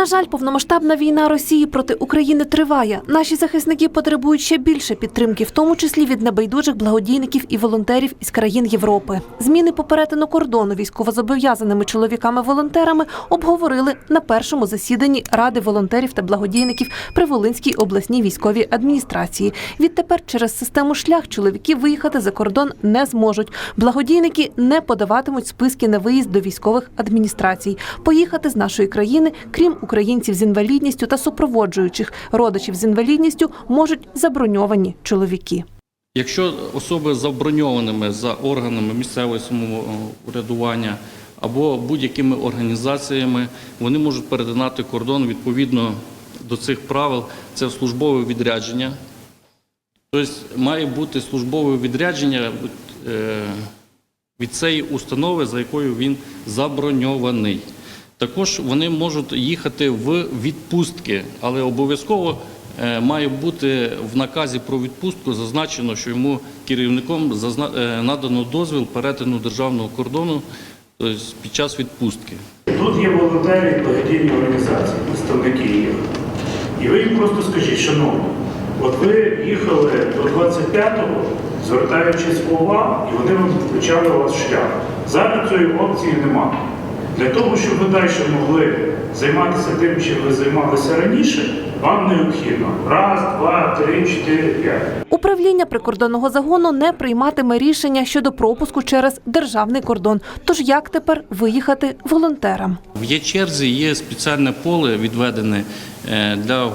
На жаль, повномасштабна війна Росії проти України триває. Наші захисники потребують ще більше підтримки, в тому числі від небайдужих благодійників і волонтерів із країн Європи. Зміни по перетину кордону військовозобов'язаними чоловіками-волонтерами обговорили на першому засіданні Ради волонтерів та благодійників при Волинській обласній військовій адміністрації. Відтепер через систему шлях чоловіки виїхати за кордон не зможуть. Благодійники не подаватимуть списки на виїзд до військових адміністрацій. Поїхати з нашої країни, крім українців з інвалідністю та супроводжуючих родичів з інвалідністю, можуть заброньовані чоловіки. Якщо особи заброньованими за органами місцевого самоврядування або будь-якими організаціями, вони можуть перетинати кордон відповідно до цих правил. Це службове відрядження. Тобто має бути службове відрядження е, від цієї установи, за якою він заброньований. Також вони можуть їхати в відпустки, але обов'язково е, має бути в наказі про відпустку зазначено, що йому керівником е, надано дозвіл перетину державного кордону тобто під час відпустки. Тут є волонтери, благодійні організації, представники їх. І ви їм просто скажіть, шановні, от ви їхали до 25-го, звертаючись в ОВА, і вони вам почали у вас шлях. Зараз цієї опції немає. Для того, щоб ви далі могли займатися тим, чим ви займалися раніше, вам необхідно раз, два, три, чотири, п'ять. Управління прикордонного загону не прийматиме рішення щодо пропуску через державний кордон. Тож як тепер виїхати волонтерам? В є-черзі є спеціальне поле відведене е, для е,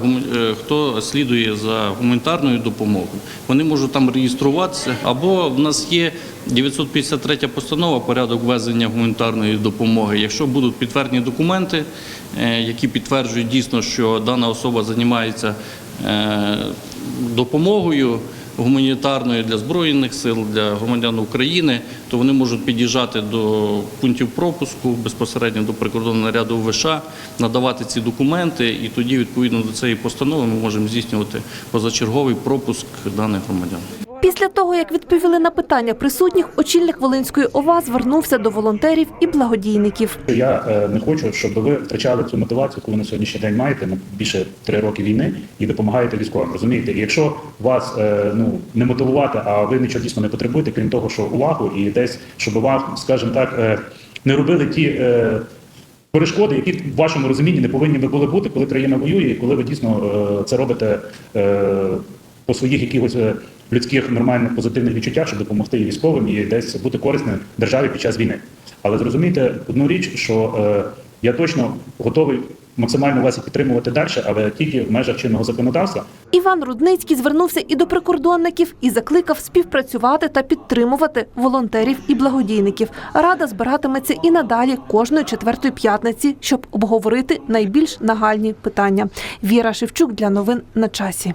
хто слідує за гуманітарною допомогою. Вони можуть там реєструватися. Або в нас є 953 постанова порядок ввезення гуманітарної допомоги. Якщо будуть підтверджені документи, е, які підтверджують дійсно, що дана особа займається е, допомогою гуманітарною для збройних сил, для громадян України, то вони можуть під'їжджати до пунктів пропуску безпосередньо до прикордонного наряду ВШ, надавати ці документи, і тоді, відповідно до цієї постанови, ми можемо здійснювати позачерговий пропуск даних громадян. Після того, як відповіли на питання присутніх, очільник Волинської ОВА звернувся до волонтерів і благодійників. Я е, не хочу, щоб ви втрачали цю мотивацію, ви на сьогоднішній день маєте на більше три роки війни і допомагаєте військовим. Розумієте? І якщо вас е, ну не мотивувати, а ви нічого дійсно не потребуєте, крім того, що увагу і десь, щоб вам, скажімо так, е, не робили ті. Перешкоди, які в вашому розумінні не повинні ви були бути, коли країна воює, і коли ви дійсно це робите по своїх якихось е, людських нормальних позитивних відчуттях, щоб допомогти військовим і десь бути корисним державі під час війни. Але зрозумійте одну річ, що е, я точно готовий максимально вас підтримувати далі, але тільки в межах чинного законодавства. Іван Рудницький звернувся і до прикордонників і закликав співпрацювати та підтримувати волонтерів і благодійників. Рада збиратиметься і надалі кожної четвертої п'ятниці, щоб обговорити найбільш нагальні питання. Віра Шевчук для новин на часі.